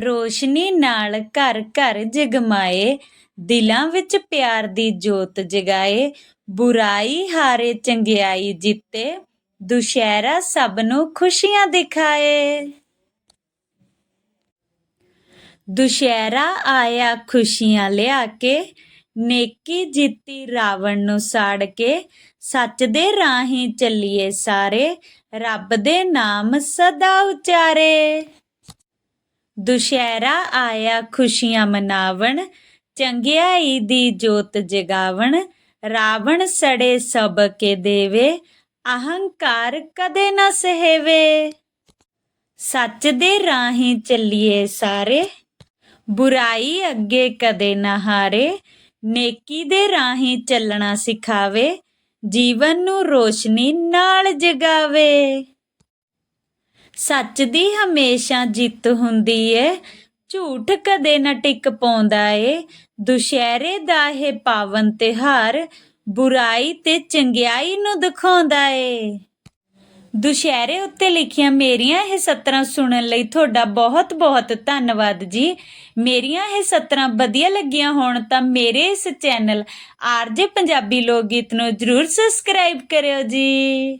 ਰੋਸ਼ਨੀ ਨਾਲ ਘਰ ਘਰ ਜਗਮਾਏ, ਦਿਲਾਂ ਵਿੱਚ ਪਿਆਰ ਦੀ ਜੋਤ ਜਗਾਏ, ਬੁਰਾਈ ਹਾਰੇ ਚੰਗਿਆਈ ਜਿੱਤੇ, ਦੁਸ਼ਹਿਰਾ ਸਭ ਨੂੰ ਖੁਸ਼ੀਆਂ ਦਿਖਾਏ। ਦੁਸ਼ਹਿਰਾ ਆਇਆ ਖੁਸ਼ੀਆਂ ਲਿਆ ਕੇ, ਨੇਕੀ ਜਿੱਤੀ ਰਾਵਣ ਨੂੰ ਸਾੜ ਕੇ, ਸੱਚ ਦੇ ਰਾਹੀਂ ਚੱਲੀਏ ਸਾਰੇ, ਰੱਬ ਦੇ ਨਾਮ ਸਦਾ ਉਚਾਰੇ। ਦੁਸ਼ਹਿਰਾ ਆਇਆ ਖੁਸ਼ੀਆਂ ਮਨਾਵਣ, ਚੰਗਿਆਈ ਦੀ ਜੋਤ ਜਗਾਵਣ, ਰਾਵਣ ਸੜੇ ਸਭ ਕੇ ਦੇਵੇ, ਅਹੰਕਾਰ ਕਦੇ ਨਾ ਸਹੇਵੇ। ਸੱਚ ਦੇ ਰਾਹੀਂ ਚੱਲੀਏ ਸਾਰੇ, ਬੁਰਾਈ ਅੱਗੇ ਕਦੇ ਨਾ ਹਾਰੇ, ਨੇਕੀ ਦੇ ਰਾਹੀਂ ਚੱਲਣਾ ਸਿਖਾਵੇ, ਜੀਵਨ ਨੂੰ ਰੋਸ਼ਨੀ ਨਾਲ ਜਗਾਵੇ। ਸੱਚ ਦੀ ਹਮੇਸ਼ਾ ਜਿੱਤ ਹੁੰਦੀ ਏ। ਝੂਠ ਕਦੇ ਨਾ ਟਿਕ ਪਾਉਂਦਾ ਏ। ਦੁਸ਼ਹਿਰੇ ਦਾ ਇਹ ਪਾਵਨ ਤਿਹਾਰ ਬੁਰਾਈ ਤੇ ਚੰਗਿਆਈ ਨੂੰ ਦਿਖਾਉਂਦਾ ਏ। ਦੁਸ਼ਹਿਰੇ ਉੱਤੇ ਲਿਖੀਆਂ ਮੇਰੀਆਂ ਇਹ ਸਤਰਾਂ ਸੁਣਨ ਲਈ ਤੁਹਾਡਾ ਬਹੁਤ ਬਹੁਤ ਧੰਨਵਾਦ ਜੀ। ਮੇਰੀਆਂ ਇਹ ਸਤਰਾਂ ਵਧੀਆ ਲੱਗੀਆਂ ਹੋਣ ਤਾਂ ਮੇਰੇ ਇਸ ਚੈਨਲ ਆਰਜੇ ਪੰਜਾਬੀ ਲੋਕ ਗੀਤ ਨੂੰ ਜਰੂਰ ਸਬਸਕ੍ਰਾਈਬ ਕਰਿਓ ਜੀ।